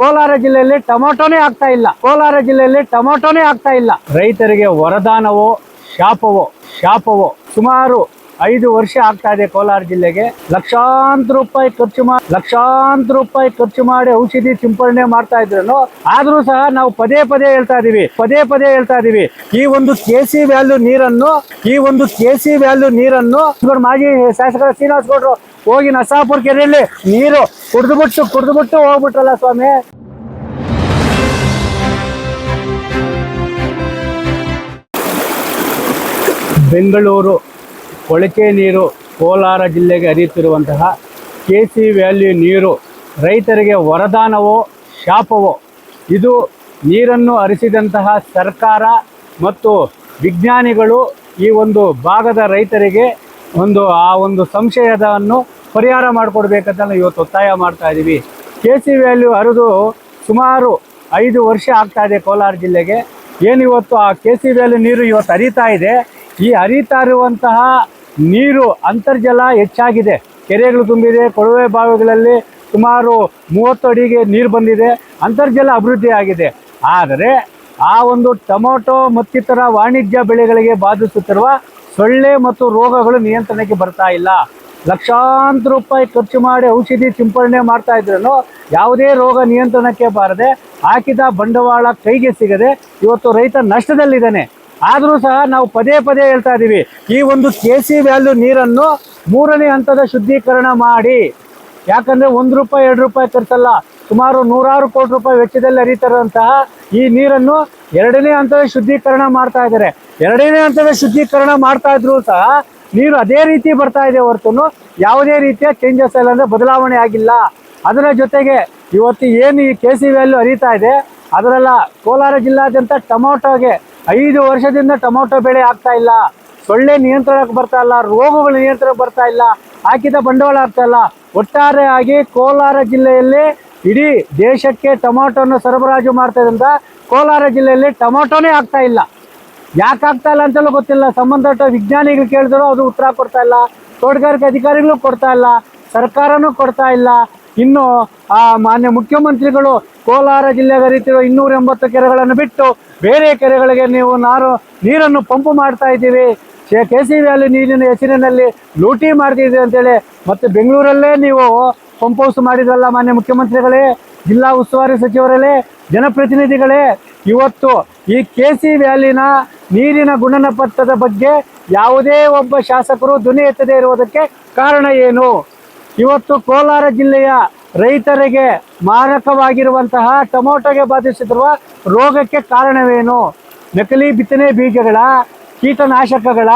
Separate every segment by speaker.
Speaker 1: ಕೋಲಾರ ಜಿಲ್ಲೆಯಲ್ಲಿ ಟೊಮೊಟೊನೇ ಆಗ್ತಾ ಇಲ್ಲ. ಕೋಲಾರ ಜಿಲ್ಲೆಯಲ್ಲಿ ಟೊಮೊಟೊನೇ ಆಗ್ತಾ ಇಲ್ಲ. ರೈತರಿಗೆ ವರದಾನವೋ, ಶಾಪವೋ ಶಾಪವೋ, ಸುಮಾರು ಐದು ವರ್ಷ ಆಗ್ತಾ ಇದೆ ಕೋಲಾರ ಜಿಲ್ಲೆಗೆ. ಲಕ್ಷಾಂತರ ರೂಪಾಯಿ ಖರ್ಚು ಮಾಡಿ ಲಕ್ಷಾಂತರ ರೂಪಾಯಿ ಖರ್ಚು ಮಾಡಿ ಔಷಧಿ ಸಿಂಪಡಣೆ ಮಾಡ್ತಾ ಇದ್ರು ಆದ್ರೂ ಸಹ ನಾವು ಪದೇ ಪದೇ ಹೇಳ್ತಾ ಇದೀವಿ, ಪದೇ ಪದೇ ಹೇಳ್ತಾ ಇದೀವಿ. ಈ ಒಂದು ಕೆ ಸಿ ವ್ಯಾಲ್ಯೂ ನೀರನ್ನು, ಈ ಒಂದು ಕೆ ಸಿ ವ್ಯಾಲ್ಯೂ ನೀರನ್ನು ಮಾಜಿ ಶಾಸಕರ ಶ್ರೀನಿವಾಸ್ ಗೌಡ್ರು ಹೋಗಿ ನಸಾಪುರ ಕೆರೆಯಲ್ಲಿ ನೀರು ಕುಡಿದು ಬಿಟ್ಟು ಕುಡಿದು ಬಿಟ್ಟು ಹೋಗ್ಬಿಟ್ರಲ್ಲ ಸ್ವಾಮಿ. ಬೆಂಗಳೂರು ಕೊಳಚೆ ನೀರು ಕೋಲಾರ ಜಿಲ್ಲೆಗೆ ಹರಿಯುತ್ತಿರುವಂತಹ ಕೆ ಸಿ ವ್ಯಾಲ್ಯೂ ನೀರು, ರೈತರಿಗೆ ವರದಾನವೋ, ಶಾಪವೋ, ಇದು ನೀರನ್ನು ಹರಿಸಿದಂತಹ ಸರ್ಕಾರ ಮತ್ತು ವಿಜ್ಞಾನಿಗಳು ಈ ಒಂದು ಭಾಗದ ರೈತರಿಗೆ ಒಂದು, ಆ ಒಂದು ಸಂಶಯದವನ್ನು ಪರಿಹಾರ ಮಾಡಿಕೊಡ್ಬೇಕಂತ ನಾವು ಇವತ್ತು ಒತ್ತಾಯ ಮಾಡ್ತಾ ಇದ್ದೀವಿ ಕೆ ಸಿ ವ್ಯಾಲ್ಯೂ ಹರಿದು ಸುಮಾರು ಐದು ವರ್ಷ ಆಗ್ತಾ ಇದೆ ಕೋಲಾರ ಜಿಲ್ಲೆಗೆ. ಏನಿವತ್ತು ಆ ಕೆ ಸಿ ವ್ಯಾಲ್ಯೂ ನೀರು ಇವತ್ತು ಹರಿತಾ ಇದೆ. ಈ ಹರಿತಾ ಇರುವಂತಹ ನೀರು ಅಂತರ್ಜಲ ಹೆಚ್ಚಾಗಿದೆ. ಕೆರೆಗಳು ತುಂಬಿದೆ, ಕೊಳವೆ ಬಾವಿಗಳಲ್ಲಿ ಸುಮಾರು ಮೂವತ್ತು ಅಡಿಗೆ ನೀರು ಬಂದಿದೆ, ಅಂತರ್ಜಲ ಅಭಿವೃದ್ಧಿ ಆಗಿದೆ. ಆದರೆ ಆ ಒಂದು ಟೊಮೊಟೊ ಮತ್ತಿತರ ವಾಣಿಜ್ಯ ಬೆಳೆಗಳಿಗೆ ಬಾಧಿಸುತ್ತಿರುವ ಸೊಳ್ಳೆ ಮತ್ತು ರೋಗಗಳು ನಿಯಂತ್ರಣಕ್ಕೆ ಬರ್ತಾ ಇಲ್ಲ. ಲಕ್ಷಾಂತರ ರೂಪಾಯಿ ಖರ್ಚು ಮಾಡಿ ಔಷಧಿ ಸಿಂಪಡಣೆ ಮಾಡ್ತಾ ಇದ್ರೂ ಯಾವುದೇ ರೋಗ ನಿಯಂತ್ರಣಕ್ಕೆ ಬಾರದೆ ಹಾಕಿದ ಬಂಡವಾಳ ಕೈಗೆ ಸಿಗದೆ ಇವತ್ತು ರೈತ ನಷ್ಟದಲ್ಲಿದ್ದಾನೆ. ಆದರೂ ಸಹ ನಾವು ಪದೇ ಪದೇ ಹೇಳ್ತಾ ಇದ್ದೀವಿ ಈ ಒಂದು ಕೆ ಸಿ ವ್ಯಾಲ್ಯೂ ನೀರನ್ನು ಮೂರನೇ ಹಂತದ ಶುದ್ಧೀಕರಣ ಮಾಡಿ. ಯಾಕಂದ್ರೆ ಒಂದು ರೂಪಾಯಿ, ಎರಡು ರೂಪಾಯಿ ಖರ್ಚಲ್ಲ, ಸುಮಾರು ನೂರಾರು ಕೋಟಿ ರೂಪಾಯಿ ವೆಚ್ಚದಲ್ಲಿ ಹರಿತಿರುವಂತಹ ಈ ನೀರನ್ನು ಎರಡನೇ ಹಂತದ ಶುದ್ಧೀಕರಣ ಮಾಡ್ತಾ ಇದ್ದಾರೆ. ಎರಡನೇ ಹಂತದ ಶುದ್ಧೀಕರಣ ಮಾಡ್ತಾ ಇದ್ರು ಸಹ ನೀರು ಅದೇ ರೀತಿ ಬರ್ತಾ ಇದೆ ಹೊರತು ಯಾವುದೇ ರೀತಿಯ ಚೇಂಜಸ್ ಇಲ್ಲ ಅಂದ್ರೆ ಬದಲಾವಣೆ ಆಗಿಲ್ಲ. ಅದರ ಜೊತೆಗೆ ಇವತ್ತು ಏನು ಈ ಕೆ ಸಿ ವ್ಯಾಲ್ಯೂ ಹರಿತಾ ಇದೆ, ಅದರಲ್ಲ ಕೋಲಾರ ಜಿಲ್ಲಾದ್ಯಂತ ಟೊಮೊಟೊಗೆ ಐದು ವರ್ಷದಿಂದ ಟೊಮೊಟೊ ಬೆಳೆ ಆಗ್ತಾ ಇಲ್ಲ. ಸೊಳ್ಳೆ ನಿಯಂತ್ರಣಕ್ಕೆ ಬರ್ತಾ ಇಲ್ಲ, ರೋಗಗಳು ನಿಯಂತ್ರಣಕ್ಕೆ ಬರ್ತಾ ಇಲ್ಲ, ಹಾಕಿದ ಬಂಡವಾಳ ಆಗ್ತಾ ಇಲ್ಲ. ಒಟ್ಟಾರೆಯಾಗಿ ಕೋಲಾರ ಜಿಲ್ಲೆಯಲ್ಲಿ ಇಡೀ ದೇಶಕ್ಕೆ ಟೊಮೊಟೊನ ಸರಬರಾಜು ಮಾಡ್ತಾ ಕೋಲಾರ ಜಿಲ್ಲೆಯಲ್ಲಿ ಟೊಮೊಟೊನೇ ಆಗ್ತಾ ಇಲ್ಲ. ಯಾಕೆ ಆಗ್ತಾ ಇಲ್ಲ ಅಂತಲೂ ಗೊತ್ತಿಲ್ಲ. ಸಂಬಂಧಪಟ್ಟ ವಿಜ್ಞಾನಿಗಳು ಕೇಳಿದ್ರು, ಅದು ಉತ್ತರ ಕೊಡ್ತಾ ಇಲ್ಲ. ತೋಟಗಾರಿಕೆ ಅಧಿಕಾರಿಗಳು ಕೊಡ್ತಾ ಇಲ್ಲ. ಸರ್ಕಾರನೂ ಕೊಡ್ತಾ ಇಲ್ಲ. ಇನ್ನು ಆ ಮಾನ್ಯ ಮುಖ್ಯಮಂತ್ರಿಗಳು ಕೋಲಾರ ಜಿಲ್ಲೆಗೆ ರೀತಿಯ ಇನ್ನೂರ ಎಂಬತ್ತು ಕೆರೆಗಳನ್ನು ಬಿಟ್ಟು ಬೇರೆ ಕೆರೆಗಳಿಗೆ ನೀವು ನಾರು, ನೀರನ್ನು ಪಂಪ್ ಮಾಡ್ತಾ ಇದ್ದೀವಿ. ಕೆ ಸಿ ವ್ಯಾಲಿ ನೀರಿನ ಹೆಸರಿನಲ್ಲಿ ಲೂಟಿ ಮಾಡ್ತಿದ್ದೀವಿ ಅಂತೇಳಿ ಮತ್ತು ಬೆಂಗಳೂರಲ್ಲೇ ನೀವು ಪಂಪ್ ಹೌಸ್ ಮಾಡಿದ್ರಲ್ಲ ಮಾನ್ಯ ಮುಖ್ಯಮಂತ್ರಿಗಳೇ, ಜಿಲ್ಲಾ ಉಸ್ತುವಾರಿ ಸಚಿವರಲ್ಲೇ, ಜನಪ್ರತಿನಿಧಿಗಳೇ, ಇವತ್ತು ಈ ಕೆ ಸಿ ವ್ಯಾಲಿನ ನೀರಿನ ಗುಣಮಟ್ಟದ ಬಗ್ಗೆ ಯಾವುದೇ ಒಬ್ಬ ಶಾಸಕರು ಧ್ವನಿ ಎತ್ತದೇ ಇರುವುದಕ್ಕೆ ಕಾರಣ ಏನು? ಇವತ್ತು ಕೋಲಾರ ಜಿಲ್ಲೆಯ ರೈತರಿಗೆ ಮಾರಕವಾಗಿರುವಂತಹ ಟೊಮೊಟೊಗೆ ಬಾಧಿಸುತ್ತಿರುವ ರೋಗಕ್ಕೆ ಕಾರಣವೇನು? ನಕಲಿ ಬಿತ್ತನೆ ಬೀಜಗಳ, ಕೀಟನಾಶಕಗಳ,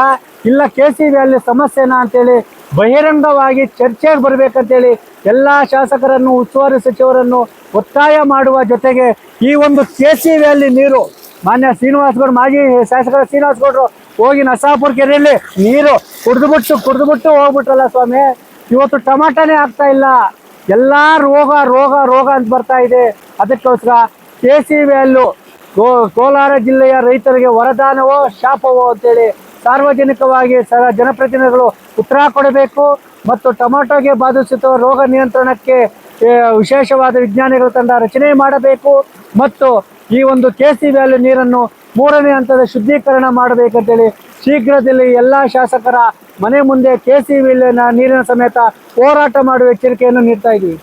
Speaker 1: ಇಲ್ಲ ಕೆ ಸಿ ವ್ಯಾಲಿ ಸಮಸ್ಯೆನಾ ಅಂತೇಳಿ ಬಹಿರಂಗವಾಗಿ ಚರ್ಚೆಗೆ ಬರಬೇಕಂತೇಳಿ ಎಲ್ಲ ಶಾಸಕರನ್ನು, ಉಸ್ತುವಾರಿ ಸಚಿವರನ್ನು ಒತ್ತಾಯ ಮಾಡುವ ಜೊತೆಗೆ ಈ ಒಂದು ಕೆ ಸಿ ವ್ಯಾಲಿ ನೀರು, ಮಾನ್ಯ ಶ್ರೀನಿವಾಸ್ ಗೌಡ್ ಮಾಜಿ ಶಾಸಕರ ಶ್ರೀನಿವಾಸ್ ಗೌಡ್ರು ಹೋಗಿ ನಸಾಪುರ ಕೆರೆಯಲ್ಲಿ ನೀರು ಕುಡಿದ್ಬಿಟ್ಟು ಕುಡಿದ್ಬಿಟ್ಟು ಹೋಗ್ಬಿಟ್ರಲ್ಲ ಸ್ವಾಮಿ. ಇವತ್ತು ಟಮಾಟನೇ ಆಗ್ತಾ ಇಲ್ಲ. ಎಲ್ಲ ರೋಗ ರೋಗ ರೋಗ ಅಂತ ಬರ್ತಾ ಇದೆ. ಅದಕ್ಕೋಸ್ಕರ ಕೆ ಸಿ ವ್ಯಾಲ್ಯೂ ಕೋ ಕೋಲಾರ ಜಿಲ್ಲೆಯ ರೈತರಿಗೆ ವರದಾನವೋ, ಶಾಪವೋ ಅಂತೇಳಿ ಸಾರ್ವಜನಿಕವಾಗಿ ಸರ ಜನಪ್ರತಿನಿಧಿಗಳು ಉತ್ತರ ಕೊಡಬೇಕು ಮತ್ತು ಟೊಮೆಟೊಗೆ ಬಾಧಿಸುತ್ತಿರುವ ರೋಗ ನಿಯಂತ್ರಣಕ್ಕೆ ವಿಶೇಷವಾದ ವಿಜ್ಞಾನಿಗಳ ತಂಡ ರಚನೆ ಮಾಡಬೇಕು ಮತ್ತು ಈ ಒಂದು ಕೆ ಸಿ ವ್ಯಾಲಿ ನೀರನ್ನು ಮೂರನೇ ಹಂತದ ಶುದ್ಧೀಕರಣ ಮಾಡಬೇಕಂತೇಳಿ ಶೀಘ್ರದಲ್ಲಿ ಎಲ್ಲ ಶಾಸಕರ ಮನೆ ಮುಂದೆ ಕೆ ಸಿ ನೀರಿನ ಸಮೇತ ಹೋರಾಟ ಮಾಡುವ ಎಚ್ಚರಿಕೆಯನ್ನು ನೀಡ್ತಾ ಇದ್ದೀವಿ.